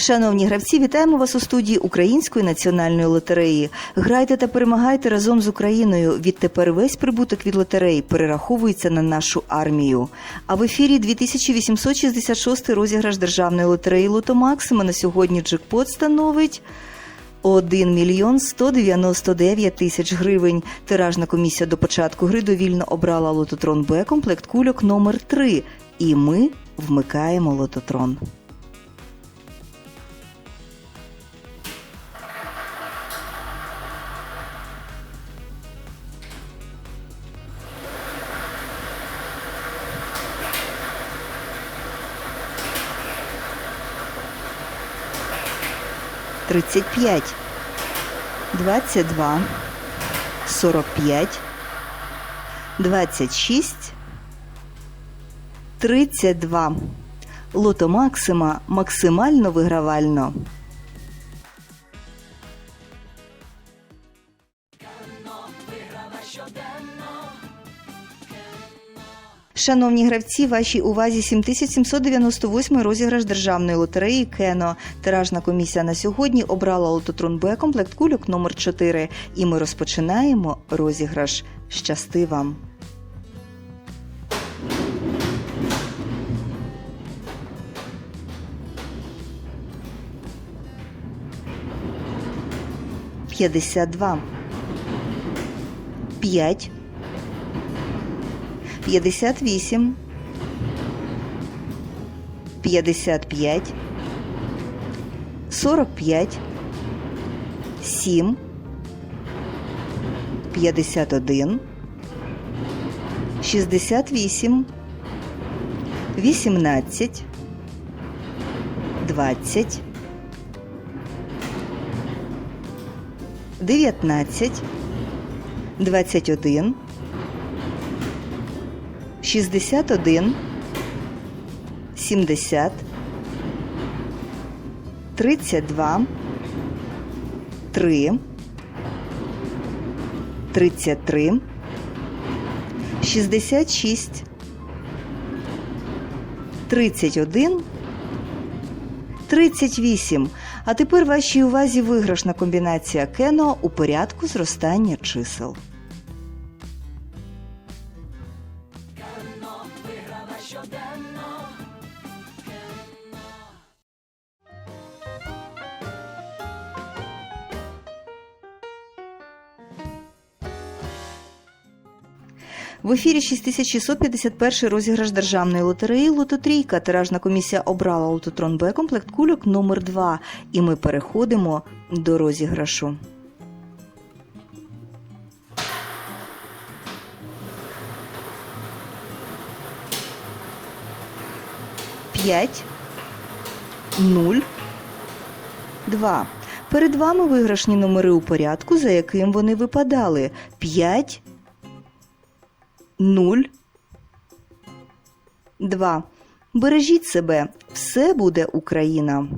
Шановні гравці, вітаємо вас у студії Української національної лотереї. Грайте та перемагайте разом з Україною. Відтепер весь прибуток від лотереї перераховується на нашу армію. А в ефірі 2866 розіграш державної лотереї Лото Максима на сьогодні джекпот становить. 1 мільйон 199 тисяч гривень. Тиражна комісія до початку гри довільно обрала лототрон Б комплект кульок номер 3 І ми вмикаємо лототрон. Тридцять п'ять, двадцять два, сорок п'ять, двадцять шість, тридцять два. Лото Максима максимально вигравально. Шановні гравці, вашій увазі 7798 розіграш державної лотереї Кено. Тиражна комісія на сьогодні обрала лототрон Б комплект кульок номер 4 І ми розпочинаємо розіграш. Щасти вам! П'ятдесят два. П'ять. 58, 55, 45, 7, 51, 68, 18, 20, 19, 21, 61, 70, 32, 3, 33, 66, 31, 38. А тепер вашій увазі виграшна комбінація кено у порядку зростання чисел. В ефірі 6651 розіграш державної лотереї Лототрійка. Тиражна комісія обрала лототрон Б комплект кульок номер 2 І ми переходимо до розіграшу. П'ять, нуль, два. Перед вами виграшні номери у порядку, за яким вони випадали. П'ять, нуль, два. Бережіть себе, все буде Україна.